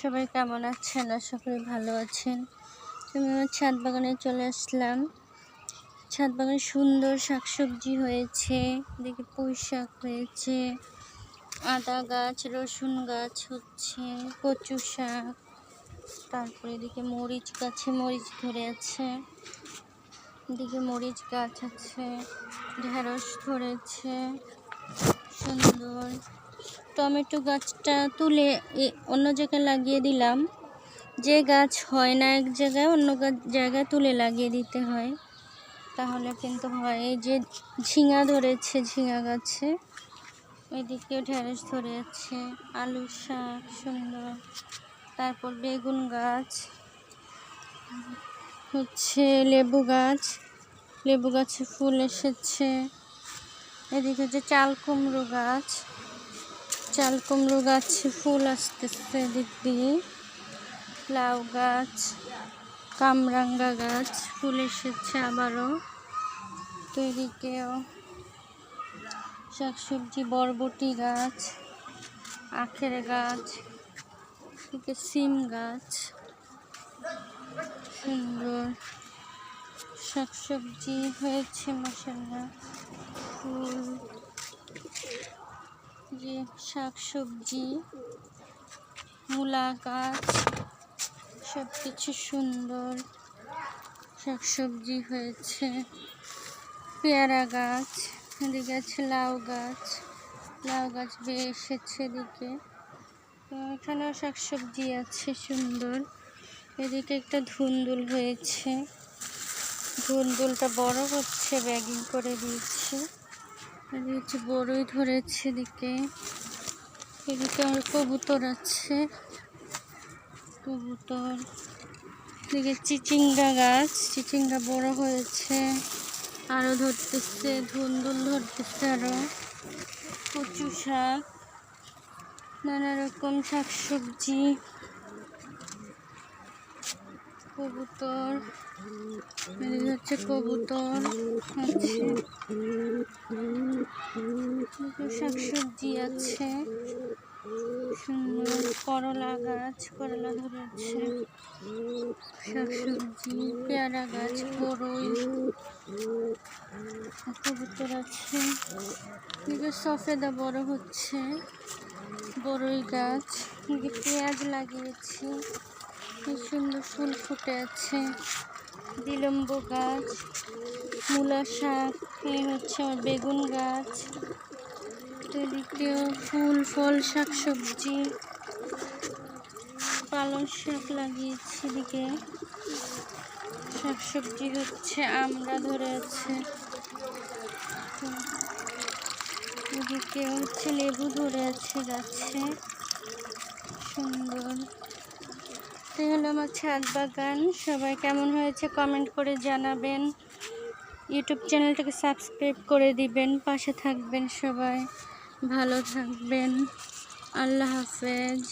সবাই কেমন আছেন? আশা করি ভালো আছেন। আমি আমার ছাদ বাগানে চলে আসলাম। ছাদ বাগানে সুন্দর শাকসবজি হয়েছে দেখি পুঁই শাক হয়েছে, আদা গাছ, রসুন গাছ হচ্ছে, কচু শাক, তারপরে এদিকে মরিচ গাছে মরিচ ধরে আছে, এদিকে মরিচ গাছ আছে, ঢেঁড়স ধরেছে, সুন্দর। টমেটো গাছটা তুলে অন্য জায়গায় লাগিয়ে দিলাম। যে গাছ হয় না এক জায়গায়, অন্য জায়গায় তুলে লাগিয়ে দিতে হয়। তাহলে কিন্তু হয়, এই যে ঝিঙা ধরেছে, ঝিঙা গাছে। এদিকেও ঢেঁড়স ধরে আছে আলু শাক, সুন্দর। তারপর বেগুন গাছ, হচ্ছে লেবু গাছ। লেবু গাছে ফুল এসেছে। এদিকে হচ্ছে চাল কুমড়ো গাছ। চাল, কুমড়ো গাছে, ফুল আসতেছে এদিক দিয়ে। লাউ গাছ, কামরাঙ্গা গাছ, ফুল এসেছে আবারও। তো এদিকেও শাকসবজি, বরবটি গাছ, আখের গাছ, এদিকে সিম গাছ, সুন্দর শাকসবজি হয়েছে মশলা ফুল যে শাকসবজি মূলা গাছ সব কিছু সুন্দর শাকসবজি হয়েছে। পেয়ারা গাছ, এদিকে আছে লাউ গাছ। লাউ গাছ বেয়ে এসেছে এদিকে। এখানেও শাকসবজি আছে সুন্দর। এদিকে একটা ধুন্দুল হয়েছে। ধুন্দুলটা বড় হচ্ছে, ব্যাগিং করে দিয়েছে। হচ্ছে বড়ই ধরেছে এদিকে। এদিকে আমার কবুতর আছে। কবুতর। এদিকে চিচিঙ্গা গাছ। চিচিঙ্গা বড় হয়েছে। আরও ধরতেছে, ধুন্দুল ধরতেছে আরও কচু শাক। নানা রকম শাক সবজি কবুতর হচ্ছে কবুতর, আছে। শাক সবজি আছে। সুন্দর করলা গাছ, করলা ধরেছে। শাকসবজি, পেয়ারা গাছ বড়ই কবুতর আছে। সফেদা বড় হচ্ছে। বড়ই গাছ। পেঁয়াজ লাগিয়েছি। কি সুন্দর ফুল ফুটে আছে। বিলম্ব গাছ, মূলা শাক এই হচ্ছে আমার বেগুন গাছ। এদিকেও ফুল, ফল শাক সবজি পালং শাক লাগিয়েছি এদিকে। শাক সবজি হচ্ছে আমরা ধরে আছে। এদিকে হচ্ছে লেবু ধরে আছে গাছে। সুন্দর। তো হলো আমার ছাদ বাগান, সবাই কেমন হয়েছে কমেন্ট করে জানাবেন। ইউটিউব চ্যানেলটাকে সাবস্ক্রাইব করে দিবেন, পাশে থাকবেন সবাই। ভালো থাকবেন। আল্লাহ হাফেজ।